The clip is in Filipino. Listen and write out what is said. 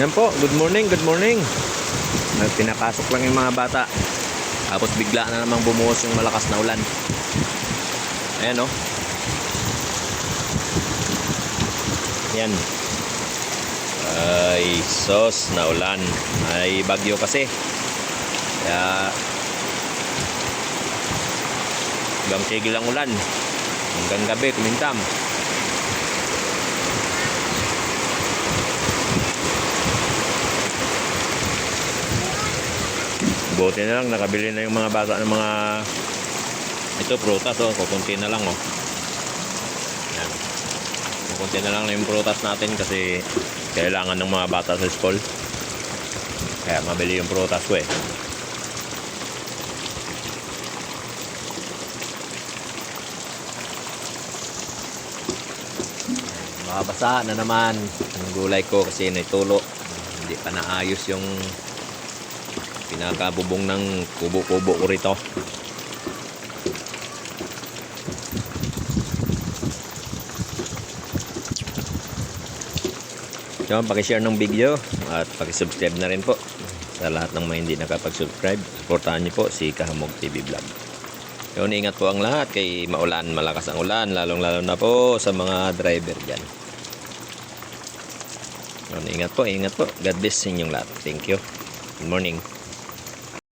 Yan po, good morning, good morning. Nagpinapasok lang yung mga bata. Tapos bigla na namang bumuhos yung malakas na ulan. Ayan oh. Yan. Ay, sos na ulan. May bagyo kasi. Kaya hanggang ang ulan. Hanggang gabi, kumintam. Buti na lang, nakabili na yung mga bata ng mga ito, prutas oh, kukunti na lang oh. Yan. Kukunti na lang yung prutas natin kasi kailangan ng mga bata sa school. Kaya mabili yung prutas ko eh. Mabasa na naman ang gulay ko kasi naitulo. Hindi pa naayos yung pinakabubong ng kubo-kubo ko rito. So, pakishare ng video at pakisubscribe na rin po sa lahat ng mga hindi nakapag-subscribe. Supportahan niyo po si Kahamog TV Vlog. Yun, ingat po ang lahat kay maulan, malakas ang ulan, lalong-lalo na po sa mga driver dyan. Yun, ingat po, ingat po. God bless inyong lahat. Thank you. Good morning.